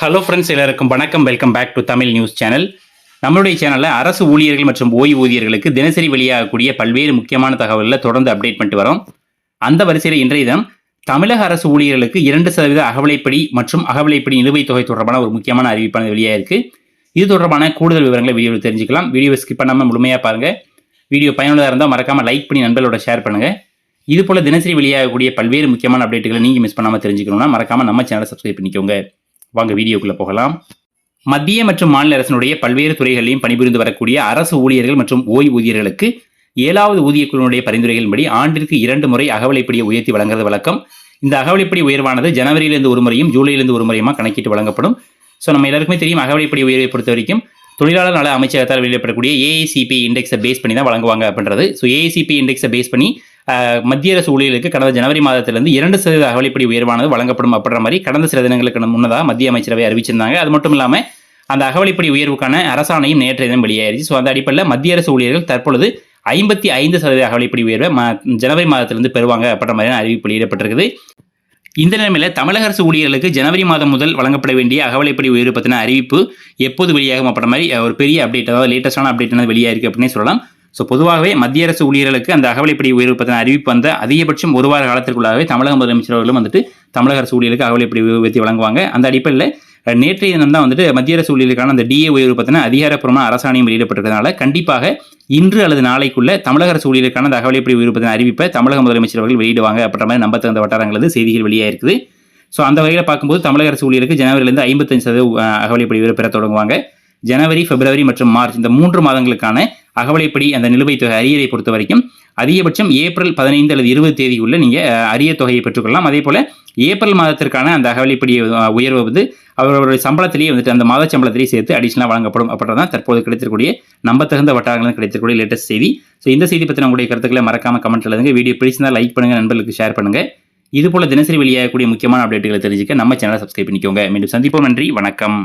Hello friends எல்லாருக்கும் வணக்கம். Welcome back to Tamil news channel நம்மளுடைய சேனலில் அரசு ஊழியர்கள் மற்றும் ஓய்வூதியர்களுக்கு தினசரி வெளியாகக்கூடிய பல்வேறு முக்கியமான தகவல்களை தொடர்ந்து அப்டேட் பண்ணிட்டு வரோம். அந்த வரிசையில் இன்றைய தினம் தமிழக அரசு ஊழியர்களுக்கு இரண்டு சதவீத அகவலைப்படி மற்றும் அகவலைப்படி நிலுவைத் தொகை தொடர்பான ஒரு முக்கியமான அறிவிப்பானது வெளியாகிருக்கு இது தொடர்பான கூடுதல் விவரங்களை வீடியோவில் தெரிஞ்சுக்கலாம். வீடியோவை ஸ்கிப் பண்ணாமல் முழுமையாக பாருங்கள் வீடியோ பயனுள்ளதாக இருந்தால் மறக்காமல் லைக் பண்ணி நண்பர்களோட ஷேர் பண்ணுங்கள் இது போல் தினசரி வெளியாகக்கூடிய பல்வேறு முக்கியமான அப்டேட்டுகளை நீங்கள் மிஸ் பண்ணாமல் தெரிஞ்சுக்கணும்னா மறக்காமல் நம்ம சேனலை சப்ஸ்கிரைப் பண்ணிக்கோங்க. வாங்க வீடியோக்குள்ளே போகலாம். மத்திய மற்றும் மாநில அரசினுடைய பல்வேறு துறைகளிலும் பணிபுரிந்து வரக்கூடிய அரசு ஊழியர்கள் மற்றும் ஓய்வூதியர்களுக்கு ஏழாவது ஊதியக்குழுவினுடைய பரிந்துரைகளின்படி ஆண்டிற்கு இரண்டு முறை அகவலைப்படியை உயர்த்தி வழங்குறது வழக்கம். இந்த அகவலைப்படி உயர்வானது ஜனவரியிலிருந்து ஒரு முறையும் ஜூலையிலிருந்து ஒரு முறையுமா கணக்கிட்டு வழங்கப்படும். ஸோ நம்ம எல்லாருக்குமே தெரியும் அகவலைப்படி உயர்வை பொறுத்த வரைக்கும் தொழிலாளர் நல அமைச்சகத்தால் வெளியிடப்படக்கூடிய ஏஐசிபி இண்டெக்ஸை பேஸ் பண்ணி தான் வழங்குவாங்க அப்படின்றது. ஸோ ஏஐசிபி இண்டெக்ஸை பேஸ் பண்ணி மத்திய அரசு ஊழியர்களுக்கு கடந்த ஜனவரி மாதத்திலிருந்து இரண்டு சதவீத அகவலைப்படி உயர்வானது வழங்கப்படும் அப்படின்ற மாதிரி கடந்த சில தினங்களுக்கு முன்னதாக மத்திய அமைச்சரவை அறிவிச்சிருந்தாங்க. அது மட்டும் இல்லாமல் அந்த அகவலைப்படி உயர்வுக்கான அரசாணையும் நேற்றைய தினம் வெளியாயிருச்சு. ஸோ அந்த அடிப்படையில் மத்திய அரசு ஊழியர்கள் தற்பொழுது ஐம்பத்தி ஐந்து சதவீத அகவலைப்படி உயர்வை ம- ஜனவரி மாதத்திலிருந்து பெறுவாங்க அப்படின்ற மாதிரியான அறிவிப்பு வெளியிடப்பட்டிருக்குது. இந்த நிலைமையில் தமிழக அரசு ஊழியர்களுக்கு ஜனவரி மாதம் முதல் வழங்கப்பட வேண்டிய அகவலைப்படி உயர்வு பற்றின அறிவிப்பு எப்போது வெளியாகும் அப்படின்ற மாதிரி ஒரு பெரிய அப்டேட் அதாவது லேட்டஸ்டான அப்டேட் என்ன வெளியாயிருக்கு அப்படின்னே சொல்லலாம். ஸோ பொதுவாகவே மத்திய அரசு ஊழியர்களுக்கு அந்த அகவலைப்படி உயர்வு பற்றின அறிவிப்பு வந்த அதிகபட்சம் ஒரு வார காலத்திற்குள்ளாகவே தமிழக முதலமைச்சர் அவர்களும் வந்துட்டு தமிழக அரசு ஊழியர்களுக்கு அகவலைப்படி உயர்த்தி வழங்குவாங்க. அந்த அடிப்படையில் நேற்றைய தினம் தான் வந்துட்டு மத்திய அரசு ஊழியர்களுக்கான அந்த டிஏ உயர்வு பார்த்தீங்கன்னா அதிகாரப்பூர்வமான அரசாணையம் வெளியிடப்பட்டிருக்கிறதுனால கண்டிப்பாக இன்று அல்லது நாளைக்குள்ள தமிழக அரசு ஊழியர்களுக்கான அந்த அகவலைப்படி உயர்வு பற்றின அறிவிப்பை தமிழக முதலமைச்சர் அவர்கள் வெளியிடுவாங்க அப்படின்ற மாதிரி நம்ப தகுந்த வட்டாரங்களது செய்திகள் வெளியாயிருக்குது. ஸோ அந்த வகையில் பார்க்கும்போது தமிழக அரசு ஊழியருக்கு ஜனவரியிலிருந்து ஐம்பத்தஞ்சு சதவீத அகவலைப்படி உயர்வு பெற தொடங்குவாங்க. ஜனவரி பிப்ரவரி மற்றும் மார்ச் இந்த மூன்று மாதங்களுக்கான அகவலைப்படி அந்த நிலுவைத் தொகை அரியரை பொறுத்த வரைக்கும் அதிகபட்சம் ஏப்ரல் பதினைந்து அல்லது இருபது தேதிக்குள்ளே நீங்கள் அரிய தொகையை பெற்றுக்கொள்ளலாம். அதே போல் ஏப்ரல் மாதத்திற்கான அந்த அகவலைப்படி உயர்வு வந்து அவர்களுடைய சம்பளத்திலேயே வந்துட்டு அந்த மாத சம்பளத்திலேயே சேர்த்து அடிஷனலாக வழங்கப்படும் அப்படின்றதான் தற்போது கிடைத்திருக்கூடிய நம்பத்தகுந்த வட்டாரங்களும் கிடைத்திருக்கூடிய லேட்டஸ்ட் செய்தி. ஸோ இந்த செய்தி பற்றி உங்களுடைய கருத்துக்களை மறக்காம கமெண்ட் எழுதுங்க. வீடியோ பிடிச்சிருந்தா லைக் பண்ணுங்கள் நண்பர்களுக்கு ஷேர் பண்ணுங்கள் இதுபோல் தினசரி வெளியாகக்கூடிய முக்கியமான அப்டேட்டுகளை தெரிஞ்சுக்க நம்ம சேனலை சப்ஸ்கிரைப் பண்ணிக்கோங்க. மீண்டும் சந்திப்போம். நன்றி. வணக்கம்.